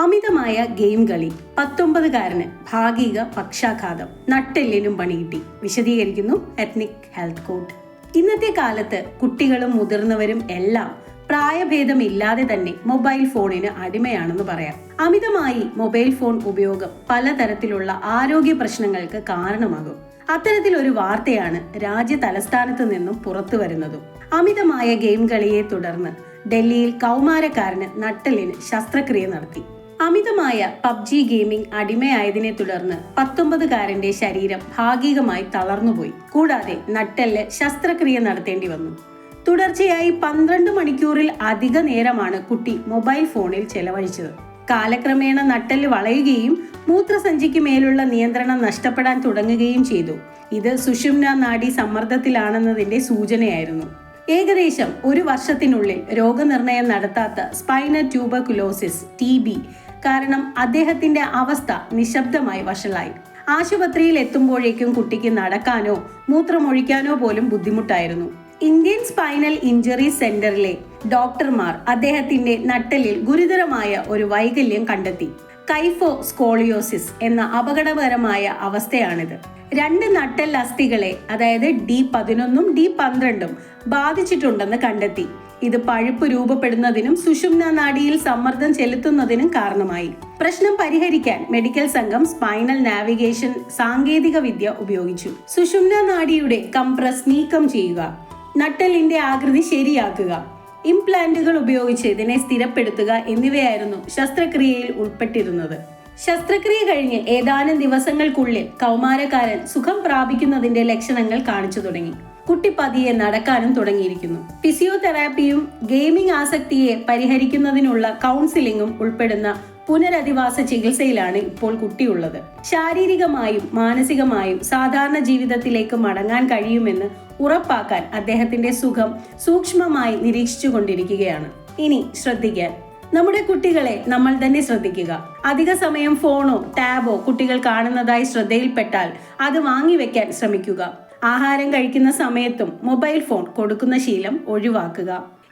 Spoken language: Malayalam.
അമിതമായ ഗെയിം കളി പത്തൊമ്പതുകാരന് ഭാഗിക പക്ഷാഘാതം നട്ടെല്ലിനും പണികിട്ടി വിശദീകരിക്കുന്നു എത്നിക് ഹെൽത്ത് കോഡ് ഇന്നത്തെ കാലത്ത് കുട്ടികളും മുതിർന്നവരും എല്ലാം പ്രായഭേദമില്ലാതെ തന്നെ മൊബൈൽ ഫോണിന് അടിമയാണെന്ന് പറയാം. അമിതമായി മൊബൈൽ ഫോൺ ഉപയോഗം പലതരത്തിലുള്ള ആരോഗ്യ പ്രശ്നങ്ങൾക്ക് കാരണമാകും. അത്തരത്തിലൊരു വാർത്തയാണ് രാജ്യ തലസ്ഥാനത്ത് നിന്നും പുറത്തു വരുന്നതും. അമിതമായ ഗെയിം കളിയെ തുടർന്ന് ഡൽഹിയിൽ കൗമാരക്കാരന് നട്ടലിന് ശസ്ത്രക്രിയ നടത്തി. അമിതമായ പബ്ജി ഗെയിമിംഗ് അടിമയായതിനെ തുടർന്ന് പത്തൊമ്പതുകാരന്റെ ശരീരം ഭാഗികമായി തളർന്നുപോയി. കൂടാതെ നട്ടെല്ല് ശസ്ത്രക്രിയ നടത്തേണ്ടി വന്നു. തുടർച്ചയായി പന്ത്രണ്ട് മണിക്കൂറിൽ അധിക നേരമാണ് കുട്ടി മൊബൈൽ ഫോണിൽ ചെലവഴിച്ചത്. കാലക്രമേണ നട്ടെല്ല് വളയുകയും മൂത്രസഞ്ചിക്ക് മേലുള്ള നിയന്ത്രണം നഷ്ടപ്പെടാൻ തുടങ്ങുകയും ചെയ്തു. ഇത് സുഷുമ്ന നാഡി സമ്മർദ്ദത്തിലാണെന്നതിന്റെ സൂചനയായിരുന്നു. ഏകദേശം ഒരു വർഷത്തിനുള്ളിൽ രോഗനിർണയം നടത്താത്ത സ്പൈന ട്യൂബർകുലോസിസ് ടി കാരണം അദ്ദേഹത്തിന്റെ അവസ്ഥ നിശബ്ദമായി വഷളായി. ആശുപത്രിയിൽ എത്തുമ്പോഴേക്കും കുട്ടിക്ക് നടക്കാനോ മൂത്രമൊഴിക്കാനോ പോലും ബുദ്ധിമുട്ടായിരുന്നു. ഇന്ത്യൻ സ്പൈനൽ ഇഞ്ചറി സെന്ററിലെ ഡോക്ടർമാർ അദ്ദേഹത്തിന്റെ നട്ടലിൽ ഗുരുതരമായ ഒരു വൈകല്യം കണ്ടെത്തി. കൈഫോ സ്കോളിയോസിസ് എന്ന അപകടകരമായ അവസ്ഥയാണിത്. രണ്ട് നട്ടൽ അസ്ഥികളെ അതായത് ഡി പതിനൊന്നും ഡി പന്ത്രണ്ടും ബാധിച്ചിട്ടുണ്ടെന്ന് കണ്ടെത്തി. ഇത് പഴുപ്പ് രൂപപ്പെടുന്നതിനും സുഷുമ്ന നാഡിയിൽ സമ്മർദ്ദം ചെലുത്തുന്നതിനും കാരണമായി. പ്രശ്നം പരിഹരിക്കാൻ മെഡിക്കൽ സംഘം സ്പൈനൽ നാവിഗേഷൻ സാങ്കേതിക വിദ്യ ഉപയോഗിച്ചു. സുഷുമ്ന നാഡിയുടെ കംപ്രസ് നീക്കം ചെയ്യുക. നട്ടലിന്റെ ആകൃതി ശരിയാക്കുക. ഇംപ്ലാന്റുകൾ ഉപയോഗിച്ച് ഇതിനെ സ്ഥിരപ്പെടുത്തുക എന്നിവയായിരുന്നു ശസ്ത്രക്രിയയിൽ ഉൾപ്പെട്ടിരുന്നത്. ശസ്ത്രക്രിയ കഴിഞ്ഞ് ഏതാനും ദിവസങ്ങൾക്കുള്ളിൽ കൗമാരക്കാരൻ സുഖം പ്രാപിക്കുന്നതിന്റെ ലക്ഷണങ്ങൾ കാണിച്ചു തുടങ്ങി. കുട്ടി പതിയെ നടക്കാനും തുടങ്ങിയിരിക്കുന്നു. ഫിസിയോതെറാപ്പിയും ഗെയിമിംഗ് ആസക്തിയെ പരിഹരിക്കുന്നതിനുള്ള കൗൺസിലിംഗും ഉൾപ്പെടുന്ന പുനരധിവാസ ചികിത്സയിലാണ് ഇപ്പോൾ കുട്ടിയുള്ളത്. ശാരീരികമായും മാനസികമായും സാധാരണ ജീവിതത്തിലേക്ക് മടങ്ങാൻ കഴിയുമെന്ന് ഉറപ്പാക്കാൻ അദ്ദേഹത്തിന്റെ സുഖം സൂക്ഷ്മമായി നിരീക്ഷിച്ചു കൊണ്ടിരിക്കുകയാണ് ഇനി ശ്രദ്ധിക്കാൻ. നമ്മുടെ കുട്ടികളെ നമ്മൾ തന്നെ ശ്രദ്ധിക്കുക. അധിക സമയം ഫോണോ ടാബോ കുട്ടികൾ കാണുന്നതായി ശ്രദ്ധയിൽപ്പെട്ടാൽ അത് വാങ്ങിവെക്കാൻ ശ്രമിക്കുക. ആഹാരം കഴിക്കുന്ന സമയത്തും മൊബൈൽ ഫോൺ കൊടുക്കുന്ന ശീലം ഒഴിവാക്കുക.